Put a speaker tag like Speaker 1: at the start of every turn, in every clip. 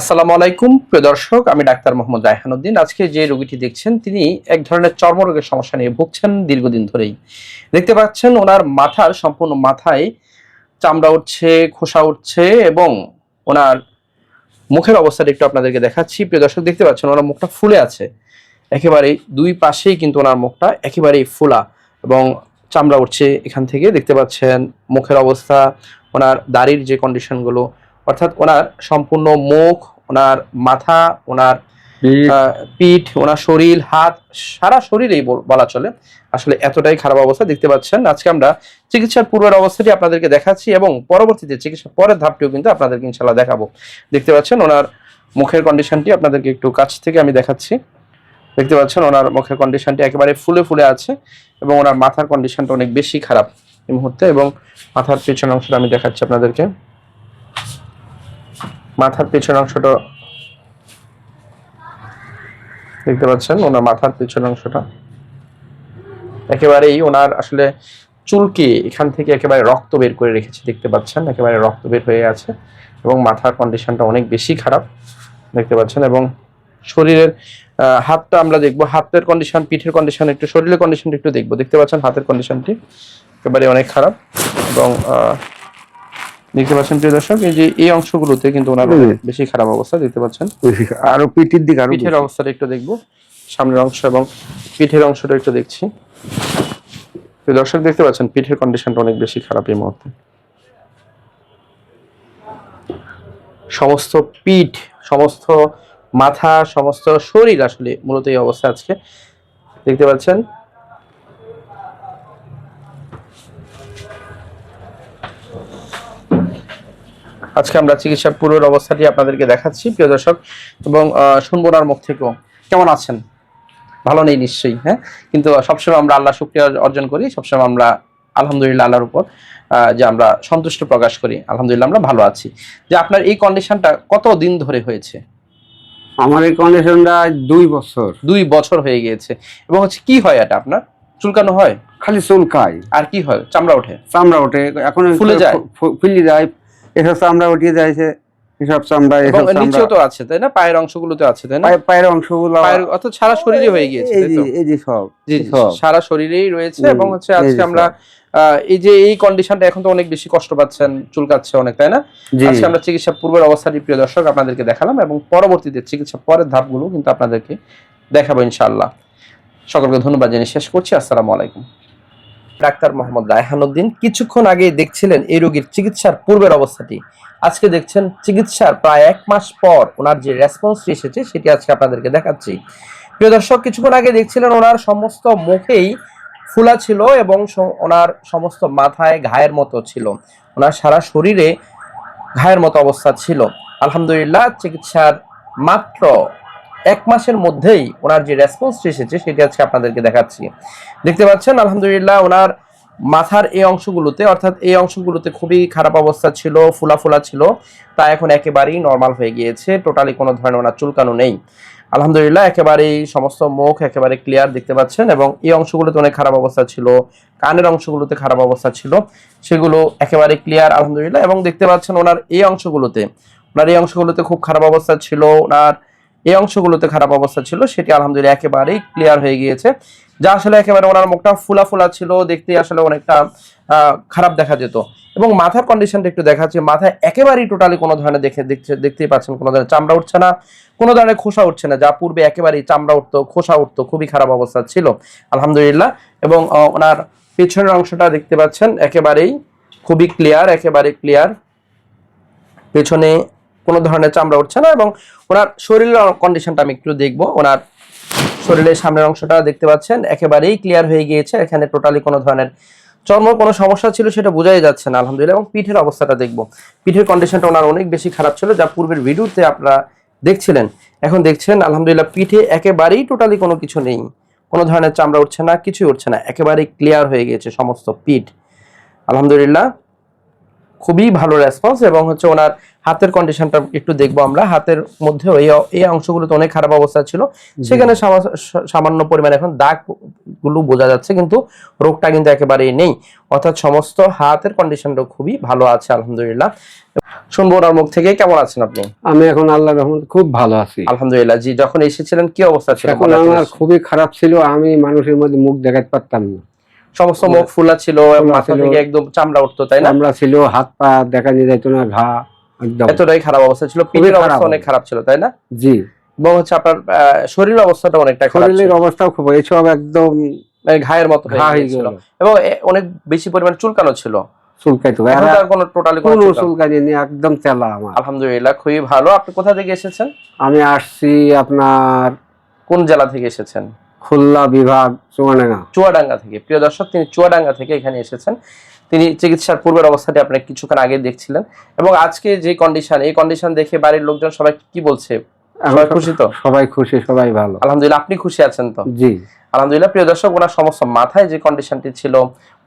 Speaker 1: আসসালামু আলাইকুম, প্রিয় দর্শক, আমি ডাক্তার মোহাম্মদ রায়হানুদ্দিন আজকে যে রোগীটি দেখছেন, তিনি এক ধরনের চর্মরোগের সমস্যা নিয়ে ভুগছেন দীর্ঘদিন ধরেই। দেখতে পাচ্ছেন, ওনার মাথার সম্পূর্ণ মাথায় চামড়া উঠছে, খোসা উঠছে এবং ওনার মুখের অবস্থাটা একটু আপনাদেরকে দেখাচ্ছি। প্রিয় দর্শক, দেখতে পাচ্ছেন, ওনার মুখটা ফুলে আছে। একেবারেই দুই পাশেই কিন্তু ওনার মুখটা একেবারেই ফুলা এবং চামড়া উঠছে এখান থেকে। দেখতে পাচ্ছেন, মুখের অবস্থা, ওনার দাড়ির যে কন্ডিশনগুলো অর্থাৎ ওনার সম্পূর্ণ মুখ ওনার মাথা ওনার পিঠ। ওনার শরীর হাত সারা শরীরেই বল- চলে। আসলে এতটাই খারাপ অবস্থা দেখতে পাচ্ছেন। আজকে আমরা চিকিৎসার পূর্বের অবস্থাটি আপনাদেরকে দেখাচ্ছি এবং পরবর্তীতে চিকিৎসার পরের ধাপটিও কিন্তু আপনাদেরকে ইনশাল্লাহ দেখাবো। দেখতে পাচ্ছেন ওনার মুখের কন্ডিশনটি আপনাদেরকে একটু কাছ থেকে আমি দেখাচ্ছি। দেখতে পাচ্ছেন ওনার মুখের কন্ডিশনটি একেবারে ফুলে ফুলে আছে এবং ওনার মাথার কন্ডিশনটা অনেক বেশি খারাপ এই মুহূর্তে এবং মাথার পেছনের অংশটা আমি দেখাচ্ছি আপনাদেরকে। মাথার পেছনের অংশটা দেখতে পাচ্ছেন, ওনার মাথার পেছনের অংশটা। একেবারেই ওনার আসলে চুলকে এখান থেকে একেবারে রক্ত বের করে রেখেছে, দেখতে পাচ্ছেন, একেবারে রক্ত বের হয়ে আছে এবং মাথার কন্ডিশনটা অনেক বেশি খারাপ, দেখতে পাচ্ছেন এবং শরীরের হাতটা আমরা দেখব, হাতের কন্ডিশন পিঠের কন্ডিশন একটু শরীরের কন্ডিশনটা একটু দেখব, দেখতে পাচ্ছেন হাতের কন্ডিশনটি একেবারে অনেক খারাপ এবং দেখতে পাচ্ছেন প্রিয় দর্শক এই যে এই অংশগুলোতে কিন্তু ওনার বেশি খারাপ অবস্থা দেখতে পাচ্ছেন।
Speaker 2: আরও পিঠের দিকে আরও
Speaker 1: পিঠের। অবস্থাটা একটু দেখব। সামনের অংশ এবং পিঠের অংশটা একটু দেখছি। প্রিয় দর্শক দেখতে পাচ্ছেন পিঠের কন্ডিশনটা অনেক বেশি খারাপ এই মুহূর্তে। সমস্ত পিঠ সমস্ত মাথা সমস্ত শরীর আসলে মূলত এই অবস্থা আজকে। দেখতে পাচ্ছেন আজকে আমরা চিকিৎসার পূর্বের অবস্থাটি আপনাদেরকে দেখাচ্ছি প্রিয় দর্শক এবং ওনার মুখ থেকেও। কেমন আছেন? ভালো নেই নিশ্চয়ই হ্যাঁ? কিন্তু সবসময় আমরা আল্লাহ শুক্রিয়া অর্জন করি সবসময় আমরা আলহামদুলিল্লাহ আল্লাহর উপর যে আমরা সন্তুষ্ট প্রকাশ করি আলহামদুলিল্লাহ আমরা ভালো আছি। যে আপনার এই কন্ডিশনটা কত দিন ধরে হয়েছে?
Speaker 2: আমার এই কন্ডিশনটা দুই বছর।
Speaker 1: দুই বছর হয়ে গিয়েছে এবং হচ্ছে কি হয় এটা আপনার? চুলকানো হয়?
Speaker 2: খালি চুলকায়।
Speaker 1: আর কি হয়? চামড়া ওঠে?
Speaker 2: চামড়া ওঠে এখন
Speaker 1: ফুলে যায়?
Speaker 2: ফুলে যায় এসব চামড়া উঠিয়ে যাইছে এসব চামড়া এসব
Speaker 1: নিচেও তো আছে তাই না? পায়ের অংশগুলোতে আছে তাই না?
Speaker 2: পায়ের অংশগুলো
Speaker 1: পায়ের অর্থাৎ সারা শরীরে হয়ে গিয়েছে
Speaker 2: এই যে এই যে সব
Speaker 1: জি সারা শরীরেই রয়েছে এবং হচ্ছে আজকে আমরা এই যে এই কন্ডিশনটা এখন তো অনেক বেশি কষ্ট পাচ্ছেন চুলকাচ্ছে অনেক তাই না? আজকে আমরা চিকিৎসা পূর্বের অবস্থাটি প্রিয় দর্শক আপনাদেরকে দেখালাম এবং পরবর্তীতে চিকিৎসা পরের ধাপগুলো কিন্তু আপনাদেরকে দেখাবো ইনশাআল্লাহ। সকলকে ধন্যবাদ জানিয়ে শেষ করছি আসসালামু আলাইকুম। ডাক্তার মোহাম্মদ রায়হানুদ্দিন কিছুক্ষণ আগে দেখছিলেন এই রোগীর চিকিৎসার পূর্বের অবস্থাটি। আজকে দেখছেন চিকিৎসার প্রায় এক মাস পর ওনার যে রেসপন্সটি এসেছে, সেটি আজকে আপনাদেরকে দেখাচ্ছি। প্রিয় দর্শক, কিছুক্ষণ আগে দেখছিলেন ওনার সমস্ত মুখেই ফুলা ছিল এবং ওনার সমস্ত মাথায় ঘায়ের মতো ছিল। ওনার সারা শরীরে ঘায়ের মতো অবস্থা ছিল। আলহামদুলিল্লাহ, চিকিৎসার মাত্র এক মাসের মধ্যেই ওনার যে রেসপন্সটি এসেছে, সেটি আজকে আপনাদেরকে দেখাচ্ছি। দেখতে পাচ্ছেন, আলহামদুলিল্লাহ ওনার মাথার এই অংশগুলোতে, অর্থাৎ এই অংশগুলোতে খুবই খারাপ অবস্থা ছিল ফুলা ফুলা ছিল, তা এখন একেবারেই নর্মাল হয়ে গিয়েছে টোটালি কোনো ধরনের ওনার চুলকানো নেই। আলহামদুলিল্লাহ, একেবারেই সমস্ত মুখ একেবারে ক্লিয়ার দেখতে পাচ্ছেন, এবং এই অংশগুলোতে অনেক খারাপ অবস্থা ছিল, কানের অংশগুলোতে খারাপ অবস্থা ছিল, সেগুলো একেবারে ক্লিয়ার আলহামদুলিল্লাহ, এবং দেখতে পাচ্ছেন ওনার এই অংশগুলোতে, ওনার এই অংশগুলোতে খুব খারাপ অবস্থা ছিল, ওনার এই অংশগুলোতে খারাপ অবস্থা ছিল, সেটি আলহামদুলিল্লাহ একেবারেই ক্লিয়ার হয়ে গিয়েছে। যা আসলে একেবারে ওনার মুখটা ফুলা ফুলা ছিল দেখতে আসলে অনেকটা খারাপ দেখা যেত। এবং মাথার কন্ডিশনটা একটু দেখাচ্ছে, মাথায় একেবারেই টোটালি কোনো ধরনের দেখে, দেখছে, দেখতেই পাচ্ছেন, কোনো ধরনের চামড়া উঠছে না, কোনো ধরনের খোসা উঠছে না, যা পূর্বে একেবারেই চামড়া উঠতো, খোসা উঠতো, খুবই খারাপ অবস্থা ছিল, আলহামদুলিল্লাহ। এবং ওনার পেছনের অংশটা দেখতে পাচ্ছেন, একেবারেই খুবই ক্লিয়ার একেবারে ক্লিয়ার পেছনে কোনো ধরনের চামড়া উঠছে না এবং ওনার শরীরের কন্ডিশনটা আমি একটু দেখব। ওনার শরীরের সামনের অংশটা দেখতে পাচ্ছেন, একেবারেই ক্লিয়ার হয়ে গিয়েছে। এখানে টোটালি কোনো ধরনের চর্ম কোনো সমস্যা ছিল সেটা বোঝাই যাচ্ছে না, আলহামদুলিল্লাহ। এবং পিঠের অবস্থাটা দেখব। পিঠের কন্ডিশনটা ওনার অনেক বেশি খারাপ ছিল, যা পূর্বের ভিডিওতে আপনারা দেখছিলেন। এখন দেখছেন, আলহামদুলিল্লাহ, পিঠে একেবারেই টোটালি কোনো কিছু নেই। কোনো ধরনের চামড়া উঠছে না, কিছুই উঠছে না। একেবারেই ক্লিয়ার হয়ে গিয়েছে সমস্ত পিঠ। আলহামদুলিল্লাহ খুবই ভালো রেসপন্স এবং হচ্ছে ওনার হাতের কন্ডিশনটা একটু দেখব আমরা। হাতের মধ্যেও এই এই অংশগুলোতে অনেক খারাপ অবস্থা ছিল। সেখানে সামান্য পরিমাণে এখন দাগগুলো বোঝা যাচ্ছে কিন্তু রোগটা কিন্তু একেবারেই নেই। অর্থাৎ সমস্ত হাতের কন্ডিশনটা খুবই ভালো আছে আলহামদুলিল্লাহ। শুনব ওনার মুখ থেকে কেমন আছেন আপনি?
Speaker 2: আমি এখন আল্লাহ রহমত খুব ভালো আছি।
Speaker 1: আলহামদুলিল্লাহ জি যখন এসেছিলেন কি অবস্থা ছিল
Speaker 2: এখন? আমার খুবই খারাপ ছিল আমি মানুষের মধ্যে মুখ দেখাতে পারতাম না।
Speaker 1: সমস্ত মুখ ফুলা ছিল মাথা থেকে একদম চামড়া উঠতো তাই না?
Speaker 2: আমরা ছিল হাত পা দেখা নিয়ে যাইতো না ঘা
Speaker 1: এতটাই খারাপ অবস্থা ছিল পিঠের অবস্থা অনেক খারাপ ছিল তাই না?
Speaker 2: জি।
Speaker 1: এবং হচ্ছে আপনার শরীরের অবস্থাটা অনেকটা
Speaker 2: শরীরের অবস্থাও খুব এইসব একদম
Speaker 1: মানে ঘায়ের মতো
Speaker 2: ঘা হয়ে
Speaker 1: এবং অনেক বেশি পরিমাণ চুলকানো ছিল।
Speaker 2: চুলকাইতো
Speaker 1: আর কোনো টোটালি
Speaker 2: কোনো চুলকানি নেই একদম তেলা আমার।
Speaker 1: আলহামদুলিল্লাহ খুবই ভালো। আপনি কোথা থেকে এসেছেন?
Speaker 2: আমি আসছি আপনার
Speaker 1: কোন জেলা থেকে এসেছেন?
Speaker 2: খুলনা বিভাগ চুয়াডাঙ্গা।
Speaker 1: চুয়াডাঙ্গা থেকে। প্রিয় দর্শক তিনি চুয়াডাঙ্গা থেকে এখানে এসেছেন। তিনি চিকিৎসার পূর্বের অবস্থাটি আপনি কিছুক্ষণ আগে দেখছিলেন। এবং আজকে যে কন্ডিশন এই কন্ডিশন দেখে বাড়ির লোকজন সবাই কি বলছে? সবাই খুশি তো?
Speaker 2: সবাই খুশি সবাই ভালো।
Speaker 1: আলহামদুলিল্লাহ আপনি খুশি আছেন তো?
Speaker 2: জি।
Speaker 1: আলহামদুলিল্লাহ প্রিয় দর্শক ওনার সমস্ত মাথায় যে কন্ডিশনটি ছিল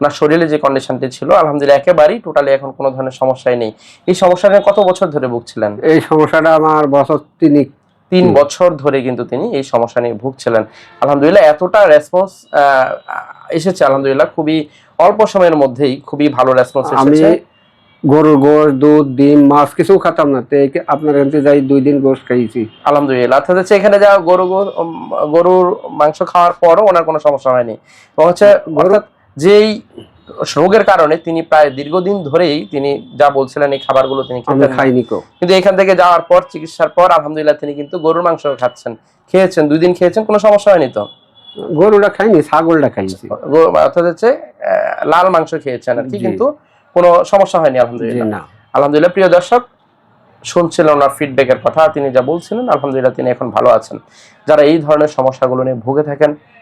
Speaker 1: ওনার শরীরে যে কন্ডিশনটি ছিল আলহামদুলিল্লাহ একেবারেই টোটালি এখন কোনো ধরনের সমস্যাই নেই। এই সমস্যা নিয়ে কত বছর ধরে ভুগছিলেন?
Speaker 2: এই সমস্যাটা আমার বছর তিনি
Speaker 1: তিন বছর ধরে কিন্তু তিনি এই সমস্যা নিয়ে ভুগছিলেন। আলহামদুলিল্লাহ এতটা রেসপন্স এসেছে আলহামদুলিল্লাহ খুবই অল্প সময়ের মধ্যেই খুবই ভালো রেসপন্স
Speaker 2: আমি
Speaker 1: এসেছে।
Speaker 2: গরুর গোশ দুধ ডিম মাছ কিছু খাতাম না তো আপনার এখান থেকে যাই দুই দিন গোশ খাইছি।
Speaker 1: আলহামদুলিল্লাহ অর্থাৎ হচ্ছে এখানে যা গরু গরুর মাংস খাওয়ার পরও ওনার কোনো সমস্যা হয়নি। এবং হচ্ছে অর্থাৎ যেই রোগের কারণে তিনি প্রায় দীর্ঘদিন ধরেই তিনি যা বলছিলেন এই খাবারগুলো তিনি না।
Speaker 2: খাইনি
Speaker 1: কিন্তু এখান থেকে যাওয়ার পর চিকিৎসার পর আলহামদুলিল্লাহ তিনি কিন্তু গরুর মাংস খাচ্ছেন। খেয়েছেন দুই দিন খেয়েছেন কোনো সমস্যা হয়নি তো?
Speaker 2: গরুটা খাইনি ছাগলটা খাইছি।
Speaker 1: অর্থাৎ হচ্ছে লাল মাংস খেয়েছেন আর কি কিন্তু কোনো সমস্যা হয়নি আলহামদুলিল্লাহ। আলহামদুলিল্লাহ প্রিয় দর্শক শুনছিলেন ওনার ফিডব্যাকের কথা তিনি যা বলছিলেন আলহামদুলিল্লাহ তিনি এখন ভালো আছেন। যারা এই ধরনের সমস্যাগুলো নিয়ে ভুগে থাকেন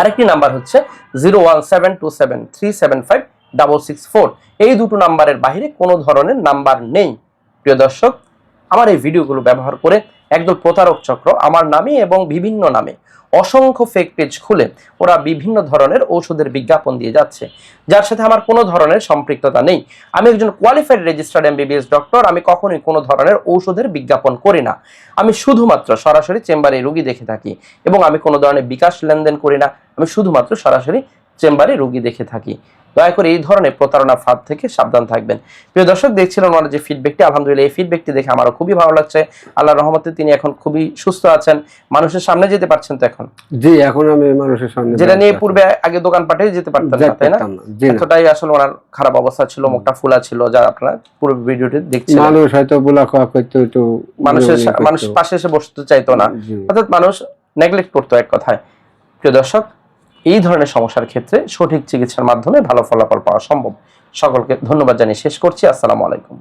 Speaker 1: আরেকটি নাম্বার হচ্ছে zero one seven two seven three seven five double six four এই দুটো নাম্বারের বাহিরে কোনো ধরনের নাম্বার নেই। প্রিয় দর্শক, আমার এই ভিডিওগুলো ব্যবহার করে একদল প্রতারক চক্র আমার নামে এবং বিভিন্ন নামে অসংখ্য ফেক পেজ খুলে ওরা বিভিন্ন ধরনের ওষুধের বিজ্ঞাপন দিয়ে যাচ্ছে। যার সাথে আমার কোনো ধরনের সম্পৃক্ততা নেই। আমি একজন কোয়ালিফাইড রেজিস্টার্ড এমবিবিএস ডক্টর আমি কখনোই কোনো ধরনের ঔষধের বিজ্ঞাপন করি না। আমি শুধুমাত্র সরাসরি চেম্বারে রুগী দেখে থাকি এবং আমি কোনো ধরনের বিকাশ লেনদেন করি না। আমি শুধুমাত্র সরাসরি চেম্বারে রুগী দেখে থাকি। দয়া করে এই ধরনের প্রতারণা ফাঁদ থেকে সাবধান থাকবেন। প্রিয় দর্শক দেখছিলেন ওনার যে ফিডব্যাকটি আলহামদুলিল্লাহ এই ফিডব্যাকটি দেখে আমারও খুবই ভালো লাগছে। আল্লাহ রহমতে তিনি এখন খুবই সুস্থ আছেন। মানুষের সামনে যেতে পারছেন তো এখন?
Speaker 2: জি এখন আমি মানুষের সামনে
Speaker 1: যেটা নিয়ে পূর্বে আগে দোকান পাঠে যেতে পারতেন না তাই না। এতটাই আসলে ওনার খারাপ অবস্থা ছিল মুখটা ফুলা ছিল যা আপনারা পুরো ভিডিওটি দেখছেন
Speaker 2: মানুষ হয়তো বুলা খাওয়া করতো একটু
Speaker 1: মানুষের মানুষ পাশে এসে বসতে চাইতো না। অর্থাৎ মানুষ নেগলেক্ট করতো এক কথায়। প্রিয় দর্শক এই ধরনের সমস্যার ক্ষেত্রে সঠিক চিকিৎসার মাধ্যমে ভালো ফলাফল পাওয়া সম্ভব। সকলকে ধন্যবাদ জানিয়ে শেষ করছি। আসসালামু আলাইকুম।